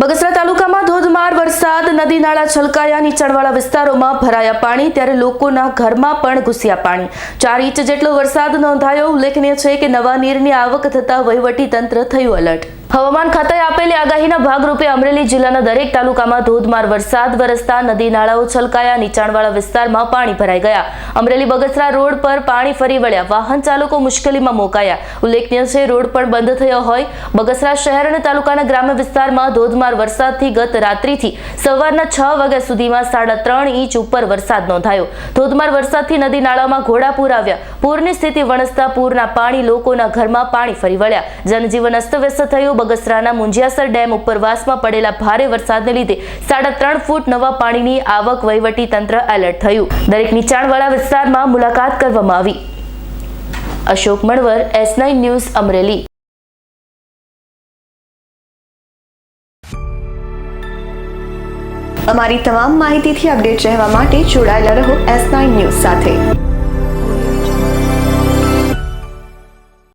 બગસરા તાલુકામાં ધોધમાર વરસાદ, નદી નાળા છલકાયા, નીચાણવાળા વિસ્તારોમાં ભરાયા પાણી, ત્યારે લોકોના ઘરમાં પણ ઘૂસ્યા પાણી. ચાર ઇંચ જેટલો વરસાદ નોંધાયો. ઉલ્લેખનીય છે કે નવા નીરની આવક થતા વહીવટી તંત્ર થયું એલર્ટ હવામાન ખાતાએ આપેલી આગાહીના ભાગરૂપે અમરેલી જિલ્લાના દરેક તાલુકામાં ધોધમાર વરસાદ, વરસતા નદી નાળાઓ છલકાયા, નીચાણવાળા વિસ્તારમાં પાણી ભરાઈ ગયા. અમરેલી બગસરા રોડ પર પાણી ફરી વળ્યા. વાહન ચાલકો મુશ્કેલીમાં મુકાયા. ઉલ્લેખનીય છે, રોડ પણ બંધ થયો હોય. બગસરા શહેર અને તાલુકાના ગ્રામ્ય વિસ્તારમાં ધોધમાર વરસાદથી ગત રાત્રિથી સવારના છ વાગ્યા સુધીમાં સાડા ત્રણ ઇંચ ઉપર વરસાદ નોંધાયો. ધોધમાર વરસાદથી નદી નાળામાં ઘોડાપૂર આવ્યા પૂરની સ્થિતિ વણસતા પૂરના પાણી લોકોના ઘરમાં પાણી ફરી વળ્યા. જનજીવન અસ્તવ્યસ્ત થયું. બગસરાના મુંજિયાસર ડેમ ઉપરવાસમાં પડેલા ભારે વરસાદને લીધે સાડા ત્રણ ફૂટ નવા પાણીની આવક વહીવટી તંત્ર એલર્ટ થયું. દરેક નીચાણવાળા વિસ્તારમાં મુલાકાત કરવામાં આવી. Ashok Manvar, S news, Amreli. અમારી તમામ માહિતીથી અપડેટ રહેવા માટે જોડાયેલા રહો એસ નાઇન ન્યૂઝ સાથે.